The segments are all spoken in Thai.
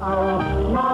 เอาน้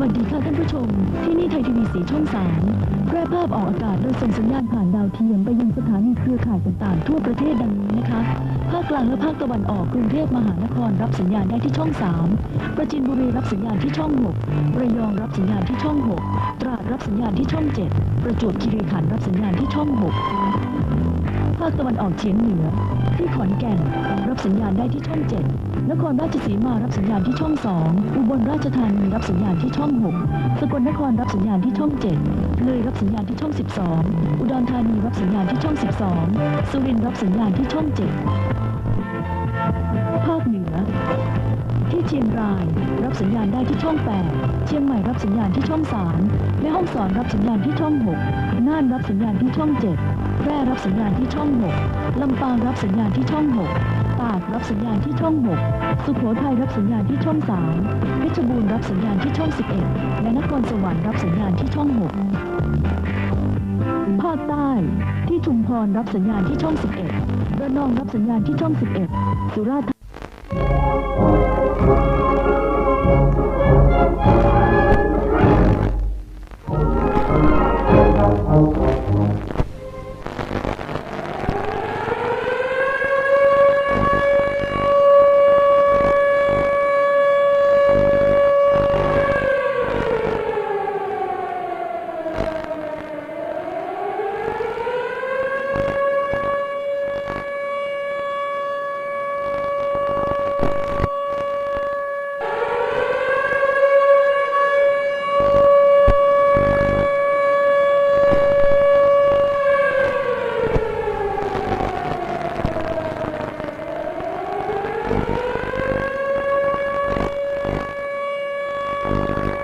วัสดีค่ะท่านผู้ชม ที่นี่ไทยทีวีสีช่องสามแพร่ภาพออกอากาศโดยส่งสัญญาณผ่านดาวเทียมไปยังสถานีเครือข่ายต่างๆ ทั่วประเทศดังนี้นะคะ ภาคกลางและภาคตะวันออกกรุงเทพมหานครรับสัญญาณได้ที่ช่อง3ประจินบุรีรับสัญญาณที่ช่อง6ระยองรับสัญญาณที่ช่อง6ตราดรับสัญญาณที่ช่อง7ประจวบคีรีขันธ์รับสัญญาณที่ช่อง6ภาคตะวันออกเฉียงเหนือ ที่ขอนแก่น รับสัญญาณได้ที่ช่อง7นครราชสีมารับสัญญาณที่ช่อง2อุบลราชธานีรับสัญญาณที่ช่อง6สกลนครรับสัญญาณที่ช่อง7เลยรับสัญญาณที่ช่อง12อุดรธานีรับสัญญาณที่ช่อง12สุรินทร์รับสัญญาณที่ช่อง7ภาคเหนือที่เชียงราย รับสัญญาณได้ที่ช่อง 8 เชียงใหม่รับสัญญาณที่ช่อง 3 แม่ฮ่องสอนรับสัญญาณที่ช่อง 6 น่านรับสัญญาณที่ช่อง7แพ ร่รับสัญญาณที่ช่อง6ลำปางรับสัญญาณที่ช่อง6ตากรับสัญญาณที่ช่อง6สุโขทัยรับสัญญาณที่ช่อง3เพชรบูรณ์รับสัญญาณที่ช่อง11และนครสวรรค์รับสัญญาณที่ช่อง6ภาคใต้ที่ชุมพรรับสัญญาณที่ช่อง11ระนองรับสัญญาณที่ช่อง11สุราษฎร์ Música